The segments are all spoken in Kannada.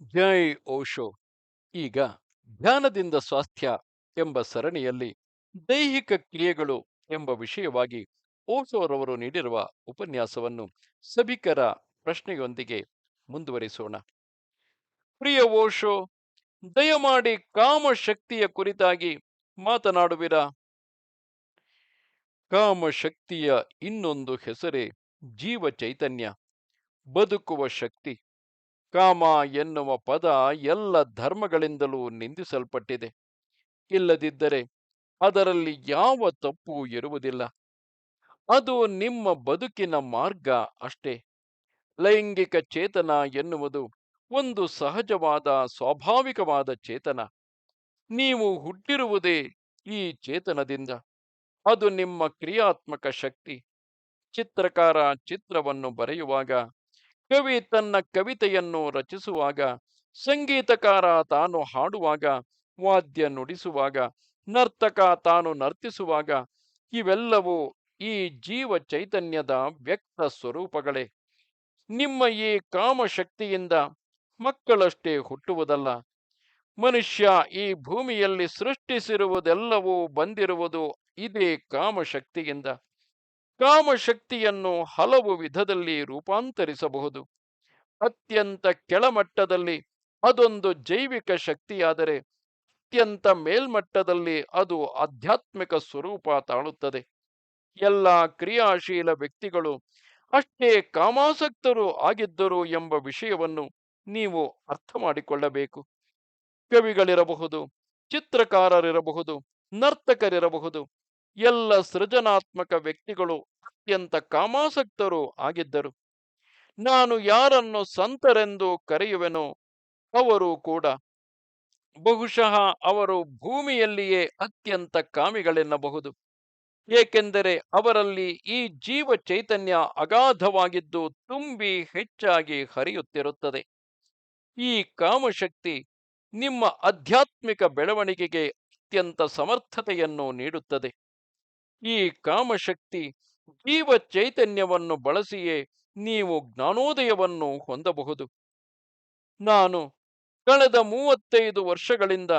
ಜೈ ಓಶೋ ಈಗ ಧ್ಯಾನದಿಂದ ಸ್ವಾಸ್ಥ್ಯ ಎಂಬ ಸರಣಿಯಲ್ಲಿ ದೈಹಿಕ ಕ್ರಿಯೆಗಳು ಎಂಬ ವಿಷಯವಾಗಿ ಓಶೋರವರು ನೀಡಿರುವ ಉಪನ್ಯಾಸವನ್ನು ಸಭಿಕರ ಪ್ರಶ್ನೆಯೊಂದಿಗೆ ಮುಂದುವರಿಸೋಣ. ಪ್ರಿಯ ಓಶೋ, ದಯಮಾಡಿ ಕಾಮಶಕ್ತಿಯ ಕುರಿತಾಗಿ ಮಾತನಾಡುವಿರಾ? ಕಾಮಶಕ್ತಿಯ ಇನ್ನೊಂದು ಹೆಸರೇ ಜೀವ ಚೈತನ್ಯ ಬದುಕುವ ಶಕ್ತಿ. ಕಾಮ ಎನ್ನುವ ಪದ ಎಲ್ಲ ಧರ್ಮಗಳಿಂದಲೂ ನಿಂದಿಸಲ್ಪಟ್ಟಿದೆ. ಇಲ್ಲದಿದ್ದರೆ ಅದರಲ್ಲಿ ಯಾವ ತಪ್ಪು ಇರುವುದಿಲ್ಲ. ಅದು ನಿಮ್ಮ ಬದುಕಿನ ಮಾರ್ಗ ಅಷ್ಟೇ. ಲೈಂಗಿಕ ಚೇತನ ಎನ್ನುವುದು ಒಂದು ಸಹಜವಾದ, ಸ್ವಾಭಾವಿಕವಾದ ಚೇತನ. ನೀವು ಹುಟ್ಟಿರುವುದೇ ಈ ಚೇತನದಿಂದ. ಅದು ನಿಮ್ಮ ಕ್ರಿಯಾತ್ಮಕ ಶಕ್ತಿ. ಚಿತ್ರಕಾರ ಚಿತ್ರವನ್ನು ಬರೆಯುವಾಗ ಕವಿ ತನ್ನ ಕವಿತೆಯನ್ನು ರಚಿಸುವಾಗ, ಸಂಗೀತಕಾರ ತಾನು ಹಾಡುವಾಗ, ವಾದ್ಯ ನುಡಿಸುವಾಗ, ನರ್ತಕ ತಾನು ನರ್ತಿಸುವಾಗ, ಇವೆಲ್ಲವೂ ಈ ಜೀವ ಚೈತನ್ಯದ ವ್ಯಕ್ತ ಸ್ವರೂಪಗಳೇ. ನಿಮ್ಮ ಈ ಕಾಮಶಕ್ತಿಯಿಂದ ಮಕ್ಕಳಷ್ಟೇ ಹುಟ್ಟುವುದಲ್ಲ. ಮನುಷ್ಯ ಈ ಭೂಮಿಯಲ್ಲಿ ಸೃಷ್ಟಿಸಿರುವುದೆಲ್ಲವೂ ಬಂದಿರುವುದು ಇದೇ ಕಾಮಶಕ್ತಿಯಿಂದ. ಕಾಮಶಕ್ತಿಯನ್ನು ಹಲವು ವಿಧದಲ್ಲಿ ರೂಪಾಂತರಿಸಬಹುದು. ಅತ್ಯಂತ ಕೆಳಮಟ್ಟದಲ್ಲಿ ಅದೊಂದು ಜೈವಿಕ ಶಕ್ತಿಯಾದರೆ, ಅತ್ಯಂತ ಮೇಲ್ಮಟ್ಟದಲ್ಲಿ ಅದು ಆಧ್ಯಾತ್ಮಿಕ ಸ್ವರೂಪ ತಾಳುತ್ತದೆ. ಎಲ್ಲ ಕ್ರಿಯಾಶೀಲ ವ್ಯಕ್ತಿಗಳು ಅಷ್ಟೇ ಕಾಮಾಸಕ್ತರು ಆಗಿದ್ದರು ಎಂಬ ವಿಷಯವನ್ನು ನೀವು ಅರ್ಥ ಮಾಡಿಕೊಳ್ಳಬೇಕು. ಕವಿಗಳಿರಬಹುದು, ಚಿತ್ರಕಾರರಿರಬಹುದು, ನರ್ತಕರಿರಬಹುದು ಎಲ್ಲ ಸೃಜನಾತ್ಮಕ ವ್ಯಕ್ತಿಗಳು ಅತ್ಯಂತ ಕಾಮಾಸಕ್ತರು ಆಗಿದ್ದರು. ನಾನು ಯಾರನ್ನು ಸಂತರೆಂದು ಕರೆಯುವೆನೋ ಅವರು ಕೂಡ ಬಹುಶಃ ಅವರು ಭೂಮಿಯಲ್ಲಿಯೇ ಅತ್ಯಂತ ಕಾಮಿಗಳೆನ್ನಬಹುದು. ಏಕೆಂದರೆ ಅವರಲ್ಲಿ ಈ ಜೀವ ಚೈತನ್ಯ ಅಗಾಧವಾಗಿದ್ದು ತುಂಬಿ ಹೆಚ್ಚಾಗಿ ಹರಿಯುತ್ತಿರುತ್ತದೆ. ಈ ಕಾಮಶಕ್ತಿ ನಿಮ್ಮ ಆಧ್ಯಾತ್ಮಿಕ ಬೆಳವಣಿಗೆಗೆ ಅತ್ಯಂತ ಸಮರ್ಥತೆಯನ್ನು ನೀಡುತ್ತದೆ. ಈ ಕಾಮಶಕ್ತಿ ಜೀವ ಚೈತನ್ಯವನ್ನು ಬಳಸಿಯೇ ನೀವು ಜ್ಞಾನೋದಯವನ್ನು ಹೊಂದಬಹುದು. ನಾನು ಕಳೆದ ಮೂವತ್ತೈದು ವರ್ಷಗಳಿಂದ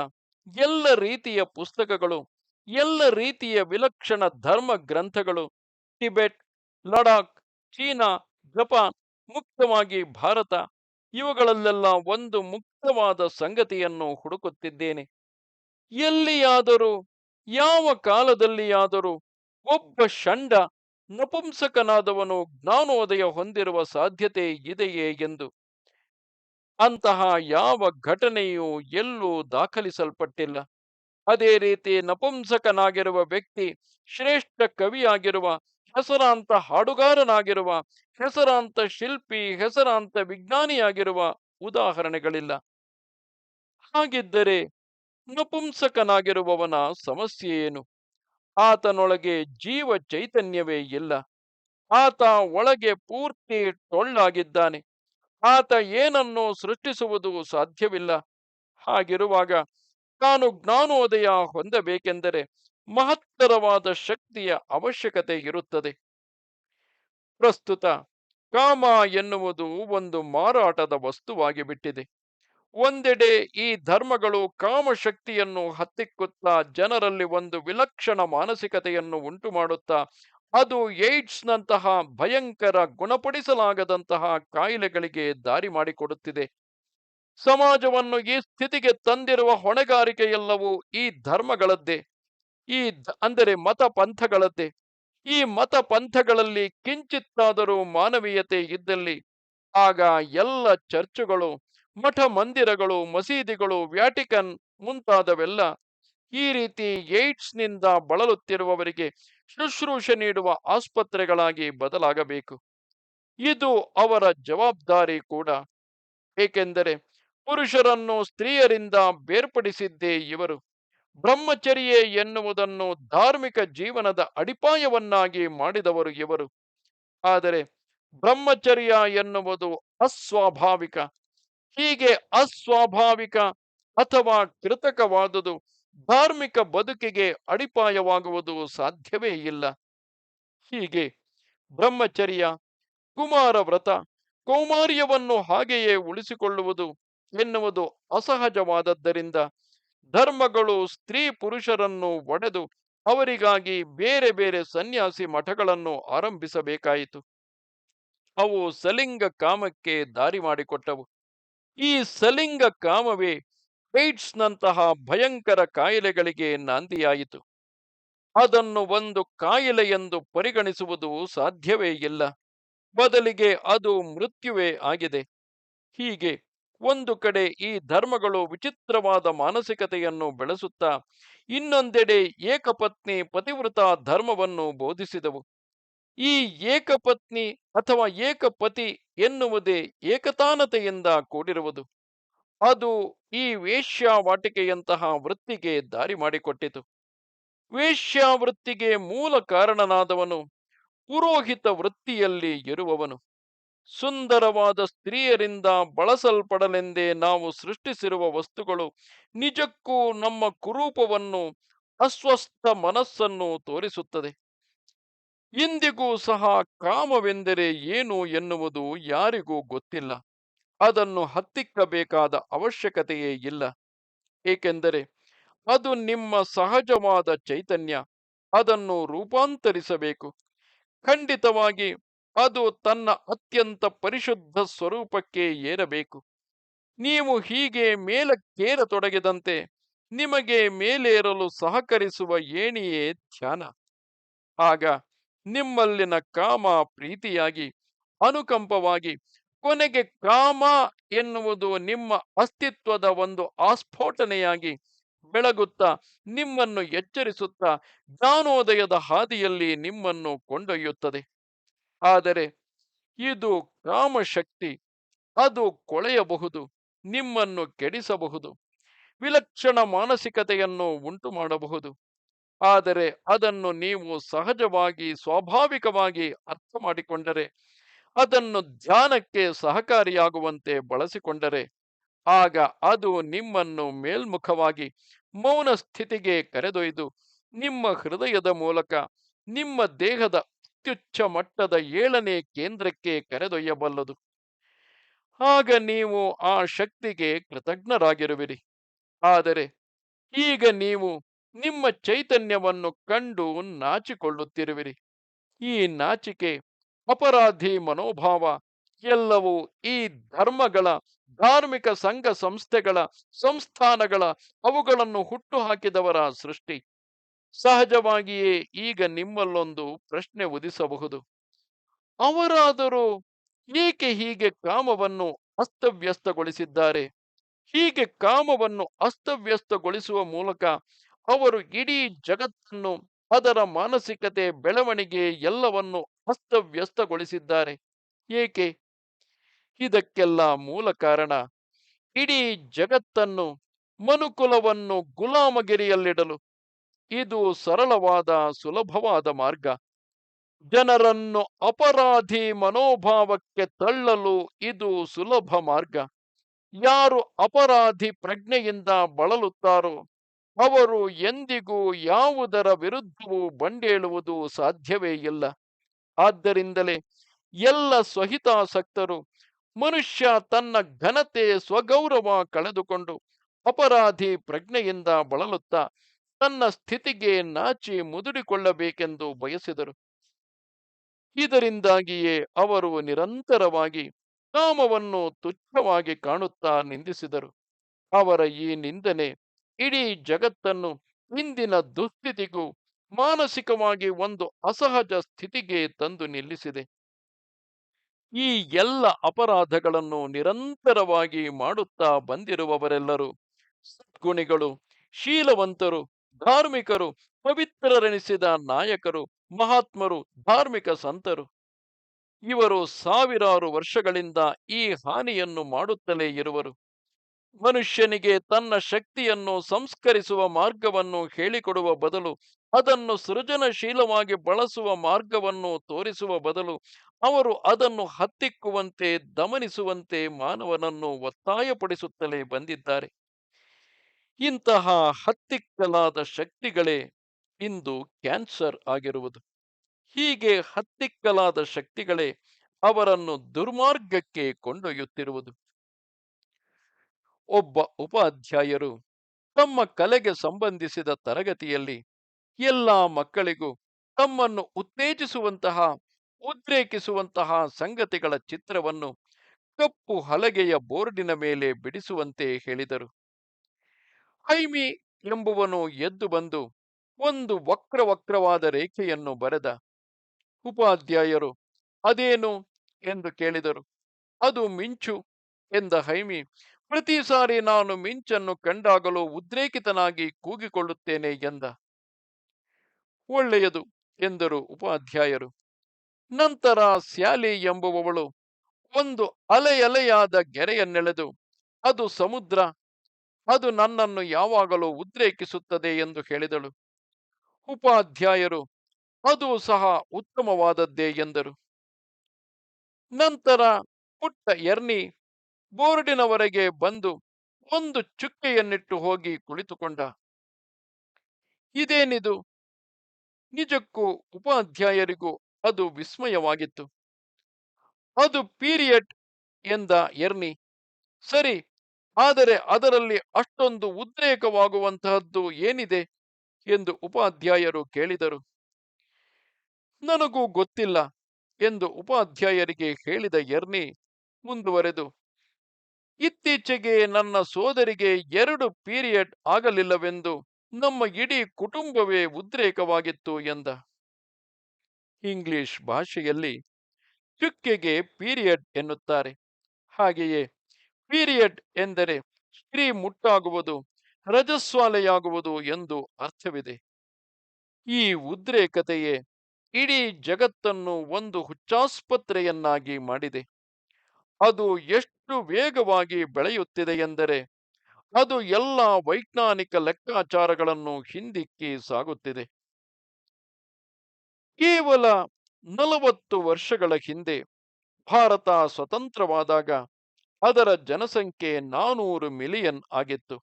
ಎಲ್ಲ ರೀತಿಯ ಪುಸ್ತಕಗಳು, ಎಲ್ಲ ರೀತಿಯ ವಿಲಕ್ಷಣ ಧರ್ಮ ಗ್ರಂಥಗಳು, ಟಿಬೆಟ್, ಲಡಾಖ್, ಚೀನಾ, ಜಪಾನ್, ಮುಕ್ತವಾಗಿ ಭಾರತ, ಇವುಗಳಲ್ಲೆಲ್ಲ ಒಂದು ಮುಕ್ತವಾದ ಸಂಗತಿಯನ್ನು ಹುಡುಕುತ್ತಿದ್ದೇನೆ. ಎಲ್ಲಿಯಾದರೂ, ಯಾವ ಕಾಲದಲ್ಲಿಯಾದರೂ ಒಬ್ಬ ಷಂಡ ನಪುಂಸಕನಾದವನು ಜ್ಞಾನೋದಯ ಹೊಂದಿರುವ ಸಾಧ್ಯತೆ ಇದೆಯೇ ಎಂದು. ಅಂತಹ ಯಾವ ಘಟನೆಯೂ ಎಲ್ಲೂ ದಾಖಲಿಸಲ್ಪಟ್ಟಿಲ್ಲ. ಅದೇ ರೀತಿ ನಪುಂಸಕನಾಗಿರುವ ವ್ಯಕ್ತಿ ಶ್ರೇಷ್ಠ ಕವಿಯಾಗಿರುವ, ಹೆಸರಾಂತ ಹಾಡುಗಾರನಾಗಿರುವ, ಹೆಸರಾಂತ ಶಿಲ್ಪಿ, ಹೆಸರಾಂತ ವಿಜ್ಞಾನಿಯಾಗಿರುವ ಉದಾಹರಣೆಗಳಿಲ್ಲ. ಹಾಗಿದ್ದರೆ ನಪುಂಸಕನಾಗಿರುವವನ ಸಮಸ್ಯೆ ಏನು? ಆತನೊಳಗೆ ಜೀವ ಚೈತನ್ಯವೇ ಇಲ್ಲ. ಆತ ಒಳಗೆ ಪೂರ್ತಿ ಟೊಳ್ಳಾಗಿದ್ದಾನೆ. ಆತ ಏನನ್ನು ಸೃಷ್ಟಿಸುವುದು ಸಾಧ್ಯವಿಲ್ಲ. ಹಾಗಿರುವಾಗ ತಾನು ಜ್ಞಾನೋದಯ ಹೊಂದಬೇಕೆಂದರೆ ಮಹತ್ತರವಾದ ಶಕ್ತಿಯ ಅವಶ್ಯಕತೆ ಇರುತ್ತದೆ. ಪ್ರಸ್ತುತ ಕಾಮ ಎನ್ನುವುದು ಒಂದು ಮಾರಾಟದ ವಸ್ತುವಾಗಿ ಬಿಟ್ಟಿದೆ ಒಂದೆಡೆ ಈ ಧರ್ಮಗಳು ಕಾಮಶಕ್ತಿಯನ್ನು ಹತ್ತಿಕ್ಕುತ್ತಾ ಜನರಲ್ಲಿ ಒಂದು ವಿಲಕ್ಷಣ ಮಾನಸಿಕತೆಯನ್ನು ಉಂಟು ಮಾಡುತ್ತಾ, ಅದು ಏಡ್ಸ್ನಂತಹ ಭಯಂಕರ ಗುಣಪಡಿಸಲಾಗದಂತಹ ಕಾಯಿಲೆಗಳಿಗೆ ದಾರಿ ಮಾಡಿಕೊಡುತ್ತಿದೆ. ಸಮಾಜವನ್ನು ಈ ಸ್ಥಿತಿಗೆ ತಂದಿರುವ ಹೊಣೆಗಾರಿಕೆ ಎಲ್ಲವೂ ಈ ಧರ್ಮಗಳದ್ದೇ. ಈ ಅಂದರೆ ಮತ ಪಂಥಗಳದ್ದೇ. ಈ ಮತ ಪಂಥಗಳಲ್ಲಿ ಕಿಂಚಿತ್ತಾದರೂ ಮಾನವೀಯತೆ ಇದ್ದಲ್ಲಿ, ಆಗ ಎಲ್ಲ ಚರ್ಚುಗಳು ಮಠ ಮಂದಿರಗಳು, ಮಸೀದಿಗಳು, ವ್ಯಾಟಿಕನ್ ಮುಂತಾದವೆಲ್ಲ ಈ ರೀತಿ ಏಡ್ಸ್ನಿಂದ ಬಳಲುತ್ತಿರುವವರಿಗೆ ಶುಶ್ರೂಷೆ ನೀಡುವ ಆಸ್ಪತ್ರೆಗಳಾಗಿ ಬದಲಾಗಬೇಕು. ಇದು ಅವರ ಜವಾಬ್ದಾರಿ ಕೂಡ. ಏಕೆಂದರೆ ಪುರುಷರನ್ನು ಸ್ತ್ರೀಯರಿಂದ ಬೇರ್ಪಡಿಸಿದ್ದೇ ಇವರು. ಬ್ರಹ್ಮಚರ್ಯೆ ಎನ್ನುವುದನ್ನು ಧಾರ್ಮಿಕ ಜೀವನದ ಅಡಿಪಾಯವನ್ನಾಗಿ ಮಾಡಿದವರು ಇವರು. ಆದರೆ ಬ್ರಹ್ಮಚರ್ಯ ಎನ್ನುವುದು ಅಸ್ವಾಭಾವಿಕ. ಹೀಗೆ ಅಸ್ವಾಭಾವಿಕ ಅಥವಾ ಕೃತಕವಾದುದು ಧಾರ್ಮಿಕ ಬದುಕಿಗೆ ಅಡಿಪಾಯವಾಗುವುದು ಸಾಧ್ಯವೇ ಇಲ್ಲ. ಹೀಗೆ ಬ್ರಹ್ಮಚರ್ಯ ಕುಮಾರ ವ್ರತ ಕೌಮಾರ್ಯವನ್ನು ಹಾಗೆಯೇ ಉಳಿಸಿಕೊಳ್ಳುವುದು ಎನ್ನುವುದು ಅಸಹಜವಾದದ್ದರಿಂದ ಧರ್ಮಗಳು ಸ್ತ್ರೀ ಪುರುಷರನ್ನು ಒಡೆದು ಅವರಿಗಾಗಿ ಬೇರೆ ಬೇರೆ ಸನ್ಯಾಸಿ ಮಠಗಳನ್ನು ಆರಂಭಿಸಬೇಕಾಯಿತು. ಅವು ಸಲಿಂಗ ಕಾಮಕ್ಕೆ ದಾರಿ ಮಾಡಿಕೊಟ್ಟವು. ಈ ಸಲಿಂಗ ಕಾಮವೇ ಏಡ್ಸ್ನಂತಹ ಭಯಂಕರ ಕಾಯಿಲೆಗಳಿಗೆ ನಾಂದಿಯಾಯಿತು. ಅದನ್ನು ಒಂದು ಕಾಯಿಲೆ ಎಂದು ಪರಿಗಣಿಸುವುದು ಸಾಧ್ಯವೇ ಇಲ್ಲ. ಬದಲಿಗೆ ಅದು ಮೃತ್ಯುವೇ ಆಗಿದೆ. ಹೀಗೆ ಒಂದು ಕಡೆ ಈ ಧರ್ಮಗಳು ವಿಚಿತ್ರವಾದ ಮಾನಸಿಕತೆಯನ್ನು ಬೆಳೆಸುತ್ತಾ, ಇನ್ನೊಂದೆಡೆ ಏಕಪತ್ನಿ ಪತಿವೃತ ಧರ್ಮವನ್ನು ಬೋಧಿಸಿದವು. ಈ ಏಕಪತ್ನಿ ಅಥವಾ ಏಕಪತಿ ಎನ್ನುವುದೇ ಏಕತಾನತೆಯಿಂದ ಕೂಡಿರುವುದು. ಅದು ಈ ವೇಶ್ಯಾವಾಟಿಕೆಯಂತಹ ವೃತ್ತಿಗೆ ದಾರಿ ಮಾಡಿಕೊಟ್ಟಿತು. ವೇಶ್ಯಾವೃತ್ತಿಗೆ ಮೂಲ ಕಾರಣನಾದವನು ಪುರೋಹಿತ ವೃತ್ತಿಯಲ್ಲಿ ಇರುವವನು. ಸುಂದರವಾದ ಸ್ತ್ರೀಯರಿಂದ ಬಳಸಲ್ಪಡಲೆಂದೇ ನಾವು ಸೃಷ್ಟಿಸಿರುವ ವಸ್ತುಗಳು ನಿಜಕ್ಕೂ ನಮ್ಮ ಕುರೂಪವನ್ನು ಅಸ್ವಸ್ಥ ಮನಸ್ಸನ್ನು ತೋರಿಸುತ್ತದೆ. ಇಂದಿಗೂ ಸಹ ಕಾಮವೆಂದರೆ ಏನು ಎನ್ನುವುದು ಯಾರಿಗೂ ಗೊತ್ತಿಲ್ಲ. ಅದನ್ನು ಹತ್ತಿಕ್ಕಬೇಕಾದ ಅವಶ್ಯಕತೆಯೇ ಇಲ್ಲ. ಏಕೆಂದರೆ ಅದು ನಿಮ್ಮ ಸಹಜವಾದ ಚೈತನ್ಯ. ಅದನ್ನು ರೂಪಾಂತರಿಸಬೇಕು. ಖಂಡಿತವಾಗಿ ಅದು ತನ್ನ ಅತ್ಯಂತ ಪರಿಶುದ್ಧ ಸ್ವರೂಪಕ್ಕೆ ಏರಬೇಕು. ನೀವು ಹೀಗೆ ಮೇಲಕ್ಕೇರತೊಡಗಿದಂತೆ ನಿಮಗೆ ಮೇಲೇರಲು ಸಹಕರಿಸುವ ಏಣಿಯೇ ಧ್ಯಾನ. ಆಗ ನಿಮ್ಮಲ್ಲಿನ ಕಾಮ ಪ್ರೀತಿಯಾಗಿ, ಅನುಕಂಪವಾಗಿ ಕೊನೆಗೆ ಕಾಮ ಎನ್ನುವುದು ನಿಮ್ಮ ಅಸ್ತಿತ್ವದ ಒಂದು ಆಸ್ಫೋಟನೆಯಾಗಿ ಬೆಳಗುತ್ತಾ, ನಿಮ್ಮನ್ನು ಎಚ್ಚರಿಸುತ್ತಾ, ಜ್ಞಾನೋದಯದ ಹಾದಿಯಲ್ಲಿ ನಿಮ್ಮನ್ನು ಕೊಂಡೊಯ್ಯುತ್ತದೆ. ಆದರೆ ಇದು ಕಾಮಶಕ್ತಿ, ಅದು ಕೊಳೆಯಬಹುದು, ನಿಮ್ಮನ್ನು ಕೆಡಿಸಬಹುದು, ವಿಲಕ್ಷಣ ಮಾನಸಿಕತೆಯನ್ನು ಉಂಟು ಮಾಡಬಹುದು ಆದರೆ ಅದನ್ನು ನೀವು ಸಹಜವಾಗಿ, ಸ್ವಾಭಾವಿಕವಾಗಿ ಅರ್ಥ ಮಾಡಿಕೊಂಡರೆ ಅದನ್ನು ಧ್ಯಾನಕ್ಕೆ ಸಹಕಾರಿಯಾಗುವಂತೆ ಬಳಸಿಕೊಂಡರೆ, ಆಗ ಅದು ನಿಮ್ಮನ್ನು ಮೇಲ್ಮುಖವಾಗಿ ಮೌನ ಸ್ಥಿತಿಗೆ ಕರೆದೊಯ್ದು, ನಿಮ್ಮ ಹೃದಯದ ಮೂಲಕ ನಿಮ್ಮ ದೇಹದ ಅತ್ಯುಚ್ಚ ಮಟ್ಟದ ಏಳನೇ ಕೇಂದ್ರಕ್ಕೆ ಕರೆದೊಯ್ಯಬಲ್ಲದು. ಆಗ ನೀವು ಆ ಶಕ್ತಿಗೆ ಕೃತಜ್ಞರಾಗಿರುವಿರಿ. ಆದರೆ ಈಗ ನೀವು ನಿಮ್ಮ ಚೈತನ್ಯವನ್ನು ಕಂಡು ನಾಚಿಕೊಳ್ಳುತ್ತಿರುವಿರಿ. ಈ ನಾಚಿಕೆ, ಅಪರಾಧಿ ಮನೋಭಾವ ಎಲ್ಲವೂ ಈ ಧರ್ಮಗಳ, ಧಾರ್ಮಿಕ ಸಂಘ ಸಂಸ್ಥೆಗಳ, ಸಂಸ್ಥಾನಗಳ ಅವುಗಳನ್ನು ಹುಟ್ಟು ಹಾಕಿದವರ ಸೃಷ್ಟಿ. ಸಹಜವಾಗಿಯೇ ಈಗ ನಿಮ್ಮಲ್ಲೊಂದು ಪ್ರಶ್ನೆ ಉದಿಸಬಹುದು. ಅವರಾದರೂ ಏಕೆ ಹೀಗೆ ಕಾಮವನ್ನು ಅಸ್ತವ್ಯಸ್ತಗೊಳಿಸಿದ್ದಾರೆ? ಹೀಗೆ ಕಾಮವನ್ನು ಅಸ್ತವ್ಯಸ್ತಗೊಳಿಸುವ ಮೂಲಕ ಅವರು ಇಡೀ ಜಗತ್ತನ್ನು, ಅದರ ಮಾನಸಿಕತೆ, ಬೆಳವಣಿಗೆ ಎಲ್ಲವನ್ನು ಅಸ್ತವ್ಯಸ್ತಗೊಳಿಸಿದ್ದಾರೆ. ಏಕೆ? ಇದಕ್ಕೆಲ್ಲ ಮೂಲ ಕಾರಣ ಇಡೀ ಜಗತ್ತನ್ನು, ಮನುಕುಲವನ್ನು ಗುಲಾಮಗಿರಿಯಲ್ಲಿಡಲು. ಇದು ಸರಳವಾದ, ಸುಲಭವಾದ ಮಾರ್ಗ. ಜನರನ್ನು ಅಪರಾಧಿ ಮನೋಭಾವಕ್ಕೆ ತಳ್ಳಲು ಇದು ಸುಲಭ ಮಾರ್ಗ. ಯಾರು ಅಪರಾಧಿ ಪ್ರಜ್ಞೆಯಿಂದ ಬಳಲುತ್ತಾರೋ ಅವರು ಎಂದಿಗೂ ಯಾವುದರ ವಿರುದ್ಧವೂ ಬಂಡೇಳುವುದು ಸಾಧ್ಯವೇ ಇಲ್ಲ. ಆದ್ದರಿಂದಲೇ ಎಲ್ಲ ಸ್ವಹಿತಾಸಕ್ತರು ಮನುಷ್ಯ ತನ್ನ ಘನತೆ ಸ್ವಗೌರವ ಕಳೆದುಕೊಂಡು ಅಪರಾಧಿ ಪ್ರಜ್ಞೆಯಿಂದ ಬಳಲುತ್ತಾ ತನ್ನ ಸ್ಥಿತಿಗೆ ನಾಚಿ ಮುದುಡಿಕೊಳ್ಳಬೇಕೆಂದು ಬಯಸಿದರು. ಇದರಿಂದಾಗಿಯೇ ಅವರು ನಿರಂತರವಾಗಿ ಕಾಮವನ್ನು ತುಚ್ಛವಾಗಿ ಕಾಣುತ್ತಾ ನಿಂದಿಸಿದರು. ಅವರ ಈ ನಿಂದನೆ ಇಡೀ ಜಗತ್ತನ್ನು ಇಂದಿನ ದುಸ್ಥಿತಿಗೂ ಮಾನಸಿಕವಾಗಿ ಒಂದು ಅಸಹಜ ಸ್ಥಿತಿಗೆ ತಂದು ನಿಲ್ಲಿಸಿದೆ. ಈ ಎಲ್ಲ ಅಪರಾಧಗಳನ್ನು ನಿರಂತರವಾಗಿ ಮಾಡುತ್ತಾ ಬಂದಿರುವವರೆಲ್ಲರೂ ಸದ್ಗುಣಿಗಳು, ಶೀಲವಂತರು, ಧಾರ್ಮಿಕರು, ಪವಿತ್ರರೆನಿಸಿದ ನಾಯಕರು, ಮಹಾತ್ಮರು, ಧಾರ್ಮಿಕ ಸಂತರು. ಇವರು ಸಾವಿರಾರು ವರ್ಷಗಳಿಂದ ಈ ಹಾನಿಯನ್ನು ಮಾಡುತ್ತಲೇ ಇರುವರು. ಮನುಷ್ಯನಿಗೆ ತನ್ನ ಶಕ್ತಿಯನ್ನು ಸಂಸ್ಕರಿಸುವ ಮಾರ್ಗವನ್ನು ಹೇಳಿಕೊಡುವ ಬದಲು, ಅದನ್ನು ಸೃಜನಶೀಲವಾಗಿ ಬಳಸುವ ಮಾರ್ಗವನ್ನು ತೋರಿಸುವ ಬದಲು, ಅವರು ಅದನ್ನು ಹತ್ತಿಕ್ಕುವಂತೆ, ದಮನಿಸುವಂತೆ ಮಾನವನನ್ನು ಒತ್ತಾಯಪಡಿಸುತ್ತಲೇ ಬಂದಿದ್ದಾರೆ. ಇಂತಹ ಹತ್ತಿಕ್ಕಲಾದ ಶಕ್ತಿಗಳೇ ಇಂದು ಕ್ಯಾನ್ಸರ್ ಆಗಿರುವುದು. ಹೀಗೆ ಹತ್ತಿಕ್ಕಲಾದ ಶಕ್ತಿಗಳೇ ಅವರನ್ನು ದುರ್ಮಾರ್ಗಕ್ಕೆ ಕೊಂಡೊಯ್ಯುತ್ತಿರುವುದು. ಒಬ್ಬ ಉಪಾಧ್ಯಾಯರು ತಮ್ಮ ಕಲೆಗೆ ಸಂಬಂಧಿಸಿದ ತರಗತಿಯಲ್ಲಿ ಎಲ್ಲ ಮಕ್ಕಳಿಗೂ ತಮ್ಮನ್ನು ಉತ್ತೇಜಿಸುವಂತಹ, ಉದ್ರೇಕಿಸುವಂತಹ ಸಂಗತಿಗಳ ಚಿತ್ರವನ್ನು ಕಪ್ಪು ಹಲಗೆಯ ಬೋರ್ಡಿನ ಮೇಲೆ ಬಿಡಿಸುವಂತೆ ಹೇಳಿದರು. ಹೈಮಿ ಎಂಬುವನು ಎದ್ದು ಬಂದು ಒಂದು ವಕ್ರ ವಕ್ರವಾದ ರೇಖೆಯನ್ನು ಬರೆದ. ಉಪಾಧ್ಯಾಯರು, ಅದೇನು? ಎಂದು ಕೇಳಿದರು. ಅದು ಮಿಂಚು, ಎಂದ ಹೈಮಿ. ಪ್ರತಿ ಸಾರಿ ನಾನು ಮಿಂಚನ್ನು ಕಂಡಾಗಲೂ ಉದ್ರೇಕಿತನಾಗಿ ಕೂಗಿಕೊಳ್ಳುತ್ತೇನೆ ಎಂದ. ಒಳ್ಳೆಯದು, ಎಂದರು ಉಪಾಧ್ಯಾಯರು. ನಂತರ ಸ್ಯಾಲಿ ಎಂಬುವವಳು ಒಂದು ಅಲೆಯಲೆಯಾದ ಗೆರೆಯನ್ನೆಳೆದು, ಅದು ಸಮುದ್ರ, ಅದು ನನ್ನನ್ನು ಯಾವಾಗಲೂ ಉದ್ರೇಕಿಸುತ್ತದೆ ಎಂದು ಹೇಳಿದಳು. ಉಪಾಧ್ಯಾಯರು, ಅದು ಸಹ ಉತ್ತಮವಾದದ್ದೇ ಎಂದರು. ನಂತರ ಪುಟ್ಟ ಎರ್ನಿ ಬೋರ್ಡಿನವರೆಗೆ ಬಂದು ಒಂದು ಚುಕ್ಕೆಯನ್ನಿಟ್ಟು ಹೋಗಿ ಕುಳಿತುಕೊಂಡ. ಇದೇನಿದು? ನಿಜಕ್ಕೂ ಉಪಾಧ್ಯಾಯರಿಗೂ ಅದು ವಿಸ್ಮಯವಾಗಿತ್ತು. ಅದು ಪೀರಿಯಡ್ ಎಂದ ಎರ್ನಿ. ಸರಿ, ಆದರೆ ಅದರಲ್ಲಿ ಅಷ್ಟೊಂದು ಉದ್ರೇಕವಾಗುವಂತಹದ್ದು ಏನಿದೆ? ಎಂದು ಉಪಾಧ್ಯಾಯರು ಕೇಳಿದರು. ನನಗೂ ಗೊತ್ತಿಲ್ಲ ಎಂದು ಉಪಾಧ್ಯಾಯರಿಗೆ ಹೇಳಿದ ಎರ್ನಿ ಮುಂದುವರೆದು ಇತ್ತೀಚೆಗೆ ನನ್ನ ಸೋದರಿಗೆ ಎರಡು ಪೀರಿಯಡ್ ಆಗಲಿಲ್ಲವೆಂದು ನಮ್ಮ ಇಡೀ ಕುಟುಂಬವೇ ಉದ್ರೇಕವಾಗಿತ್ತು ಎಂದ. ಇಂಗ್ಲಿಷ್ ಭಾಷೆಯಲ್ಲಿ ಚುಕ್ಕೆಗೆ ಪೀರಿಯಡ್ ಎನ್ನುತ್ತಾರೆ. ಹಾಗೆಯೇ ಪೀರಿಯಡ್ ಎಂದರೆ ಸ್ತ್ರೀ ಮುಟ್ಟಾಗುವುದು, ರಜಸ್ವಾಲೆಯಾಗುವುದು ಎಂದು ಅರ್ಥವಿದೆ. ಈ ಉದ್ರೇಕತೆಯೇ ಇಡೀ ಜಗತ್ತನ್ನು ಒಂದು ಹುಚ್ಚಾಸ್ಪತ್ರೆಯನ್ನಾಗಿ ಮಾಡಿದೆ. ಅದು ಎಷ್ಟು ವೇಗವಾಗಿ ಬೆಳೆಯುತ್ತಿದೆ ಎಂದರೆ, ಅದು ಎಲ್ಲ ವೈಜ್ಞಾನಿಕ ಲೆಕ್ಕಾಚಾರಗಳನ್ನು ಹಿಂದಿಕ್ಕಿ ಸಾಗುತ್ತಿದೆ. ಕೇವಲ ನಲವತ್ತು ವರ್ಷಗಳ ಹಿಂದೆ ಭಾರತ ಸ್ವತಂತ್ರವಾದಾಗ ಅದರ ಜನಸಂಖ್ಯೆ ನಾನೂರು ಮಿಲಿಯನ್ ಆಗಿತ್ತು.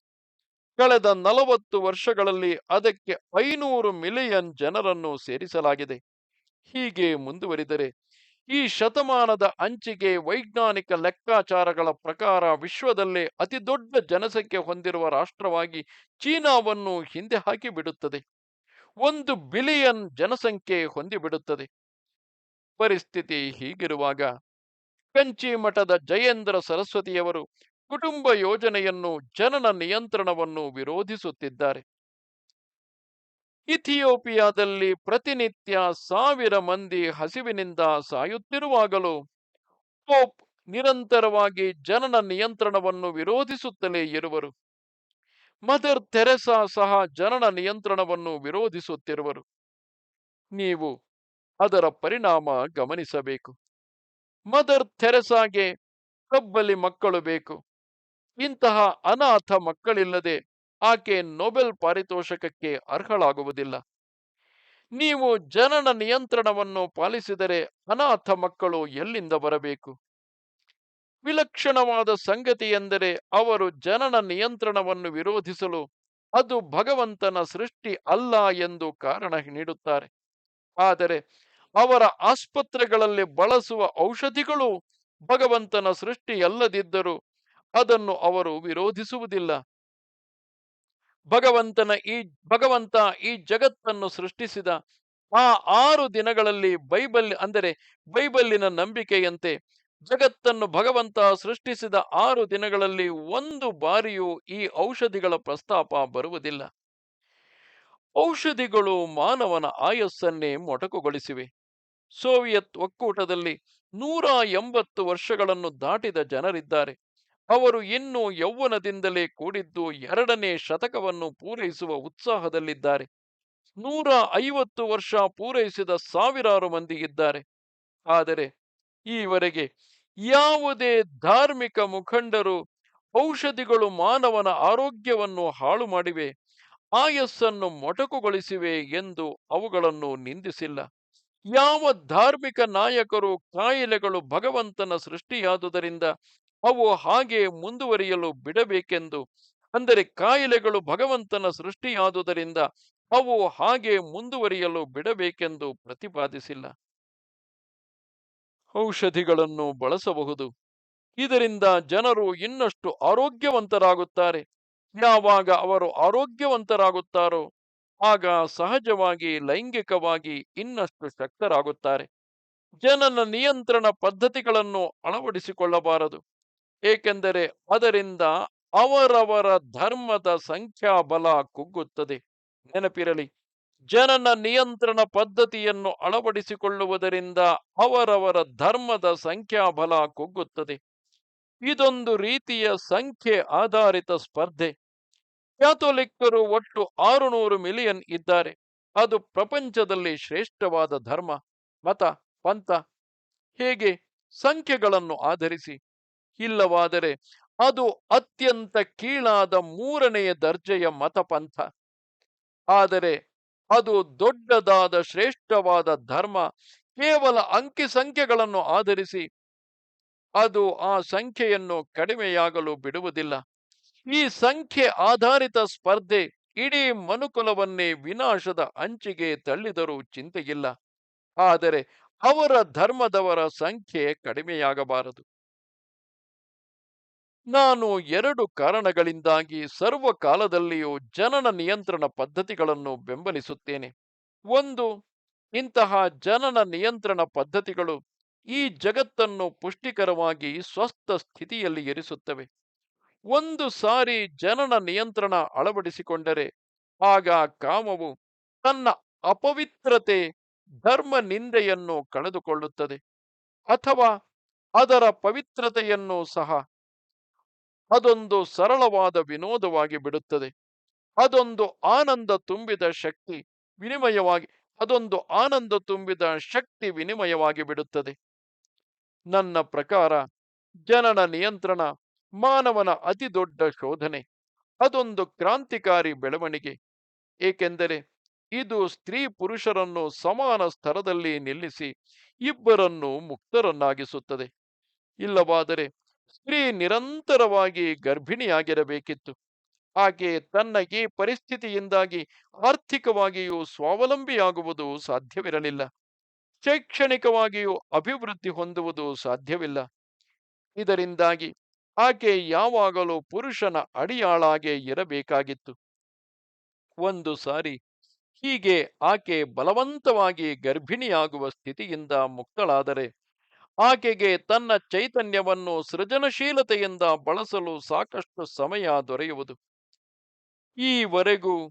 ಕಳೆದ ನಲವತ್ತು ವರ್ಷಗಳಲ್ಲಿ ಅದಕ್ಕೆ ಐನೂರು ಮಿಲಿಯನ್ ಜನರನ್ನು ಸೇರಿಸಲಾಗಿದೆ. ಹೀಗೆ ಮುಂದುವರಿದರೆ ಈ ಶತಮಾನದ ಅಂಚಿಗೆ ವೈಜ್ಞಾನಿಕ ಲೆಕ್ಕಾಚಾರಗಳ ಪ್ರಕಾರ ವಿಶ್ವದಲ್ಲೇ ಅತಿ ದೊಡ್ಡ ಜನಸಂಖ್ಯೆ ಹೊಂದಿರುವ ರಾಷ್ಟ್ರವಾಗಿ ಚೀನಾವನ್ನು ಹಿಂದೆ ಹಾಕಿಬಿಡುತ್ತದೆ ಒಂದು ಬಿಲಿಯನ್ ಜನಸಂಖ್ಯೆ ಹೊಂದಿಬಿಡುತ್ತದೆ ಪರಿಸ್ಥಿತಿ ಹೀಗಿರುವಾಗ ಕಂಚಿ ಮಠದ ಜಯೇಂದ್ರ ಸರಸ್ವತಿಯವರು ಕುಟುಂಬ ಯೋಜನೆಯನ್ನು ಜನನ ನಿಯಂತ್ರಣವನ್ನು ವಿರೋಧಿಸುತ್ತಿದ್ದಾರೆ. ಇಥಿಯೋಪಿಯಾದಲ್ಲಿ ಪ್ರತಿನಿತ್ಯ ಸಾವಿರ ಮಂದಿ ಹಸಿವಿನಿಂದ ಸಾಯುತ್ತಿರುವಾಗಲೂ ಪೋಪ್ ನಿರಂತರವಾಗಿ ಜನನ ನಿಯಂತ್ರಣವನ್ನು ವಿರೋಧಿಸುತ್ತಲೇ ಇರುವರು. ಮದರ್ ತೆರೆಸಾ ಸಹ ಜನನ ನಿಯಂತ್ರಣವನ್ನು ವಿರೋಧಿಸುತ್ತಿರುವರು. ನೀವು ಅದರ ಪರಿಣಾಮ ಗಮನಿಸಬೇಕು. ಮದರ್ ಥೆರೆಸಾಗೆ ಕಬ್ಬಲಿ ಮಕ್ಕಳು ಬೇಕು. ಇಂತಹ ಅನಾಥ ಮಕ್ಕಳಿಲ್ಲದೆ ಆಕೆ ನೊಬೆಲ್ ಪಾರಿತೋಷಕಕ್ಕೆ ಅರ್ಹಳಾಗುವುದಿಲ್ಲ. ನೀವು ಜನನ ನಿಯಂತ್ರಣವನ್ನು ಪಾಲಿಸಿದರೆ ಅನಾಥ ಮಕ್ಕಳು ಎಲ್ಲಿಂದ ಬರಬೇಕು? ವಿಲಕ್ಷಣವಾದ ಸಂಗತಿ ಎಂದರೆ ಅವರು ಜನನ ನಿಯಂತ್ರಣವನ್ನು ವಿರೋಧಿಸಲು ಅದು ಭಗವಂತನ ಸೃಷ್ಟಿ ಅಲ್ಲ ಎಂದು ಕಾರಣ ನೀಡುತ್ತಾರೆ. ಆದರೆ ಅವರ ಆಸ್ಪತ್ರೆಗಳಲ್ಲಿ ಬಳಸುವ ಔಷಧಿಗಳು ಭಗವಂತನ ಸೃಷ್ಟಿಯಲ್ಲದಿದ್ದರೂ ಅದನ್ನು ಅವರು ವಿರೋಧಿಸುವುದಿಲ್ಲ. ಭಗವಂತನ ಈ ಭಗವಂತ ಈ ಜಗತ್ತನ್ನು ಸೃಷ್ಟಿಸಿದ ಆ ಆರು ದಿನಗಳಲ್ಲಿ ಬೈಬಲ್ ಅಂದರೆ ಬೈಬಲ್ಲಿನ ನಂಬಿಕೆಯಂತೆ ಜಗತ್ತನ್ನು ಭಗವಂತ ಸೃಷ್ಟಿಸಿದ ಆರು ದಿನಗಳಲ್ಲಿ ಒಂದು ಬಾರಿಯೂ ಈ ಔಷಧಿಗಳ ಪ್ರಸ್ತಾಪ ಬರುವುದಿಲ್ಲ. ಔಷಧಿಗಳು ಮಾನವನ ಆಯಸ್ಸನ್ನೇ ಮೊಟಕುಗೊಳಿಸಿವೆ. ಸೋವಿಯತ್ ಒಕ್ಕೂಟದಲ್ಲಿ ನೂರ ಎಂಬತ್ತು ವರ್ಷಗಳನ್ನು ದಾಟಿದ ಜನರಿದ್ದಾರೆ. ಅವರು ಇನ್ನೂ ಯೌವನದಿಂದಲೇ ಕೂಡಿದ್ದು ಎರಡನೇ ಶತಕವನ್ನು ಪೂರೈಸುವ ಉತ್ಸಾಹದಲ್ಲಿದ್ದಾರೆ. ನೂರ ಐವತ್ತು ವರ್ಷ ಪೂರೈಸಿದ ಸಾವಿರಾರು ಮಂದಿ ಇದ್ದಾರೆ. ಆದರೆ ಈವರೆಗೆ ಯಾವುದೇ ಧಾರ್ಮಿಕ ಮುಖಂಡರು ಔಷಧಿಗಳು ಮಾನವನ ಆರೋಗ್ಯವನ್ನು ಹಾಳು ಮಾಡಿವೆ, ಆಯಸ್ಸನ್ನು ಮೊಟಕುಗೊಳಿಸಿವೆ ಎಂದು ಅವುಗಳನ್ನು ನಿಂದಿಸಿಲ್ಲ. ಯಾವ ಧಾರ್ಮಿಕ ನಾಯಕರು ಕಾಯಿಲೆಗಳು ಭಗವಂತನ ಸೃಷ್ಟಿಯಾದುದರಿಂದ ಅವು ಹಾಗೆ ಮುಂದುವರಿಯಲು ಬಿಡಬೇಕೆಂದು. ಅಂದರೆ ಕಾಯಿಲೆಗಳು ಭಗವಂತನ ಸೃಷ್ಟಿಯಾದುದರಿಂದ ಅವು ಹಾಗೆ ಮುಂದುವರಿಯಲು ಬಿಡಬೇಕೆಂದು ಪ್ರತಿಪಾದಿಸಿಲ್ಲ. ಔಷಧಿಗಳನ್ನು ಬಳಸಬಹುದು. ಇದರಿಂದ ಜನರು ಇನ್ನಷ್ಟು ಆರೋಗ್ಯವಂತರಾಗುತ್ತಾರೆ. ಯಾವಾಗ ಅವರು ಆರೋಗ್ಯವಂತರಾಗುತ್ತಾರೋ, ಆಗ ಸಹಜವಾಗಿ, ಲೈಂಗಿಕವಾಗಿ ಇನ್ನಷ್ಟು ಶಕ್ತರಾಗುತ್ತಾರೆ. ಜನನ ನಿಯಂತ್ರಣ ಪದ್ಧತಿಗಳನ್ನು ಅಳವಡಿಸಿಕೊಳ್ಳಬಾರದು. ಏಕೆಂದರೆ ಅದರಿಂದ ಅವರವರ ಧರ್ಮದ ಸಂಖ್ಯಾಬಲ ಕುಗ್ಗುತ್ತದೆ. ನೆನಪಿರಲಿ, ಜನನ ನಿಯಂತ್ರಣ ಪದ್ಧತಿಯನ್ನು ಅಳವಡಿಸಿಕೊಳ್ಳುವುದರಿಂದ ಅವರವರ ಧರ್ಮದ ಸಂಖ್ಯಾಬಲ ಕುಗ್ಗುತ್ತದೆ. ಇದೊಂದು ರೀತಿಯ ಸಂಖ್ಯೆ ಆಧಾರಿತ ಸ್ಪರ್ಧೆ. ಕ್ಯಾಥೋಲಿಕ್ಕರು ಒಟ್ಟು ಆರುನೂರು ಮಿಲಿಯನ್ ಇದ್ದಾರೆ. ಅದು ಪ್ರಪಂಚದಲ್ಲಿ ಶ್ರೇಷ್ಠವಾದ ಧರ್ಮ, ಮತ, ಪಂಥ. ಹೇಗೆ? ಸಂಖ್ಯೆಗಳನ್ನು ಆಧರಿಸಿ. ಇಲ್ಲವಾದರೆ ಅದು ಅತ್ಯಂತ ಕೀಳಾದ ಮೂರನೆಯ ದರ್ಜೆಯ ಮತಪಂಥ. ಆದರೆ ಅದು ದೊಡ್ಡದಾದ ಶ್ರೇಷ್ಠವಾದ ಧರ್ಮ ಕೇವಲ ಅಂಕಿ ಸಂಖ್ಯೆಗಳನ್ನು ಆಧರಿಸಿ ಅದು ಆ ಸಂಖ್ಯೆಯನ್ನು ಕಡಿಮೆಯಾಗಲು ಬಿಡುವುದಿಲ್ಲ. ಈ ಸಂಖ್ಯೆ ಆಧಾರಿತ ಸ್ಪರ್ಧೆ ಇಡೀ ಮನುಕುಲವನ್ನೇ ವಿನಾಶದ ಅಂಚಿಗೆ ತಳ್ಳಿದರೂ ಚಿಂತೆಯಿಲ್ಲ. ಆದರೆ ಅವರ ಧರ್ಮದವರ ಸಂಖ್ಯೆ ಕಡಿಮೆಯಾಗಬಾರದು. ನಾನು ಎರಡು ಕಾರಣಗಳಿಂದಾಗಿ ಸರ್ವ ಕಾಲದಲ್ಲಿಯೂ ಜನನ ನಿಯಂತ್ರಣ ಪದ್ಧತಿಗಳನ್ನು ಬೆಂಬಲಿಸುತ್ತೇನೆ. ಒಂದು, ಇಂತಹ ಜನನ ನಿಯಂತ್ರಣ ಪದ್ಧತಿಗಳು ಈ ಜಗತ್ತನ್ನು ಪುಷ್ಟಿಕರವಾಗಿ ಸ್ವಸ್ಥ ಸ್ಥಿತಿಯಲ್ಲಿ ಇರಿಸುತ್ತವೆ. ಒಂದು ಸಾರಿ ಜನನ ನಿಯಂತ್ರಣ ಅಳವಡಿಸಿಕೊಂಡರೆ ಆಗ ಕಾಮವು ತನ್ನ ಅಪವಿತ್ರತೆ, ಧರ್ಮ ನಿಂದೆಯನ್ನು ಕಳೆದುಕೊಳ್ಳುತ್ತದೆ. ಅಥವಾ ಅದರ ಪವಿತ್ರತೆಯನ್ನು ಸಹ ಅದೊಂದು ಸರಳವಾದ ವಿನೋದವಾಗಿ ಬಿಡುತ್ತದೆ. ಅದೊಂದು ಆನಂದ ತುಂಬಿದ ಶಕ್ತಿ ವಿನಿಮಯವಾಗಿ, ಅದೊಂದು ಆನಂದ ತುಂಬಿದ ಶಕ್ತಿ ವಿನಿಮಯವಾಗಿ ಬಿಡುತ್ತದೆ. ನನ್ನ ಪ್ರಕಾರ ಜನನ ನಿಯಂತ್ರಣ ಮಾನವನ ಅತಿ ದೊಡ್ಡ ಶೋಧನೆ. ಅದೊಂದು ಕ್ರಾಂತಿಕಾರಿ ಬೆಳವಣಿಗೆ. ಏಕೆಂದರೆ ಇದು ಸ್ತ್ರೀ ಪುರುಷರನ್ನು ಸಮಾನ ಸ್ತರದಲ್ಲಿ ನಿಲ್ಲಿಸಿ ಇಬ್ಬರನ್ನು ಮುಕ್ತರನ್ನಾಗಿಸುತ್ತದೆ. ಇಲ್ಲವಾದರೆ ಸ್ತ್ರೀ ನಿರಂತರವಾಗಿ ಗರ್ಭಿಣಿಯಾಗಿರಬೇಕಿತ್ತು. ಆಕೆ ತನ್ನ ಈ ಪರಿಸ್ಥಿತಿಯಿಂದಾಗಿ ಆರ್ಥಿಕವಾಗಿಯೂ ಸ್ವಾವಲಂಬಿಯಾಗುವುದು ಸಾಧ್ಯವಿರಲಿಲ್ಲ. ಶೈಕ್ಷಣಿಕವಾಗಿಯೂ ಅಭಿವೃದ್ಧಿ ಹೊಂದುವುದು ಸಾಧ್ಯವಿಲ್ಲ. ಇದರಿಂದಾಗಿ ಆಕೆ ಯಾವಾಗಲೂ ಪುರುಷನ ಅಡಿಯಾಳಾಗೆ ಇರಬೇಕಾಗಿತ್ತು. ಒಂದು ಸಾರಿ ಹೀಗೆ ಆಕೆ ಬಲವಂತವಾಗಿ ಗರ್ಭಿಣಿಯಾಗುವ ಸ್ಥಿತಿಯಿಂದ ಮುಕ್ತಳಾದರೆ ಆಕೆಗೆ ತನ್ನ ಚೈತನ್ಯವನ್ನು ಸೃಜನಶೀಲತೆಯಿಂದ ಬಳಸಲು ಸಾಕಷ್ಟು ಸಮಯ ದೊರೆಯುವುದು. ಈವರೆಗೂ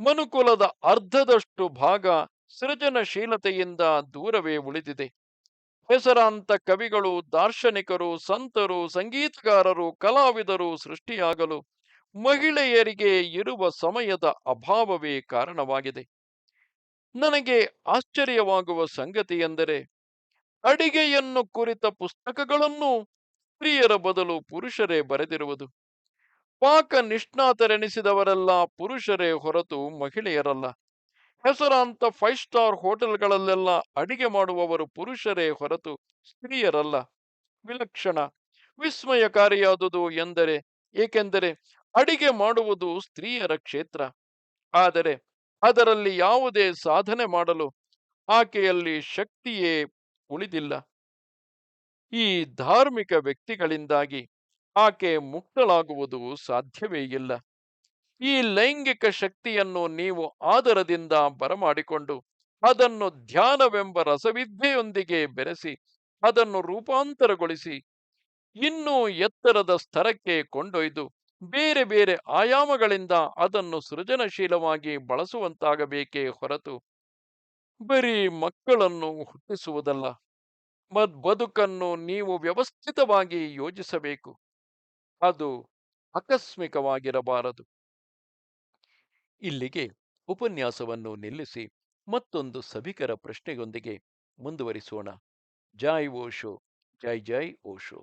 ಮನುಕುಲದ ಅರ್ಧದಷ್ಟು ಭಾಗ ಸೃಜನಶೀಲತೆಯಿಂದ ದೂರವೇ ಉಳಿದಿದೆ. ಹೆಸರಾಂತ ಕವಿಗಳು, ದಾರ್ಶನಿಕರು, ಸಂತರು, ಸಂಗೀತಗಾರರು, ಕಲಾವಿದರು ಸೃಷ್ಟಿಯಾಗಲು ಮಹಿಳೆಯರಿಗೆ ಇರುವ ಸಮಯದ ಅಭಾವವೇ ಕಾರಣವಾಗಿದೆ. ನನಗೆ ಆಶ್ಚರ್ಯವಾಗುವ ಸಂಗತಿ ಎಂದರೆ ಅಡಿಗೆಯನ್ನು ಕುರಿತ ಪುಸ್ತಕಗಳನ್ನು ಸ್ತ್ರೀಯರ ಬದಲು ಪುರುಷರೇ ಬರೆದಿರುವುದು. ಪಾಕ ನಿಷ್ಣಾತರೆನಿಸಿದವರೆಲ್ಲ ಪುರುಷರೇ ಹೊರತು ಮಹಿಳೆಯರಲ್ಲ. ಹೆಸರಾಂತ ಫೈವ್ ಸ್ಟಾರ್ ಹೋಟೆಲ್ಗಳಲ್ಲೆಲ್ಲ ಅಡಿಗೆ ಮಾಡುವವರು ಪುರುಷರೇ ಹೊರತು ಸ್ತ್ರೀಯರಲ್ಲ. ವಿಲಕ್ಷಣ. ವಿಸ್ಮಯಕಾರಿಯಾದುದು ಎಂದರೆ, ಏಕೆಂದರೆ ಅಡಿಗೆ ಮಾಡುವುದು ಸ್ತ್ರೀಯರ ಕ್ಷೇತ್ರ. ಆದರೆ ಅದರಲ್ಲಿ ಯಾವುದೇ ಸಾಧನೆ ಮಾಡಲು ಆಕೆಯಲ್ಲಿ ಶಕ್ತಿಯೇ ಉಳಿದಿಲ್ಲ. ಈ ಧಾರ್ಮಿಕ ವ್ಯಕ್ತಿಗಳಿಂದಾಗಿ ಆಕೆ ಮುಕ್ತಳಾಗುವುದು ಸಾಧ್ಯವೇ ಇಲ್ಲ. ಈ ಲೈಂಗಿಕ ಶಕ್ತಿಯನ್ನು ನೀವು ಆದರದಿಂದ ಬರಮಾಡಿಕೊಂಡು ಅದನ್ನು ಧ್ಯಾನವೆಂಬ ರಸವಿದ್ಯೆಯೊಂದಿಗೆ ಬೆರೆಸಿ ಅದನ್ನು ರೂಪಾಂತರಗೊಳಿಸಿ ಇನ್ನೂ ಎತ್ತರದ ಸ್ತರಕ್ಕೆ ಕೊಂಡೊಯ್ದು ಬೇರೆ ಬೇರೆ ಆಯಾಮಗಳಿಂದ ಅದನ್ನು ಸೃಜನಶೀಲವಾಗಿ ಬಳಸುವಂತಾಗಬೇಕೇ ಹೊರತು ಬರೀ ಮಕ್ಕಳನ್ನು ಹುಟ್ಟಿಸುವುದಲ್ಲ, ಮದ್ ಬದುಕನ್ನು ನೀವು ವ್ಯವಸ್ಥಿತವಾಗಿ ಯೋಜಿಸಬೇಕು. ಅದು ಆಕಸ್ಮಿಕವಾಗಿರಬಾರದು. ಇಲ್ಲಿಗೆ ಉಪನ್ಯಾಸವನ್ನು ನಿಲ್ಲಿಸಿ ಮತ್ತೊಂದು ಸಭಿಕರ ಪ್ರಶ್ನೆಯೊಂದಿಗೆ ಮುಂದುವರಿಸೋಣ. ಜೈ ಓಶೋ ಜೈ ಜೈ ಓಶೋ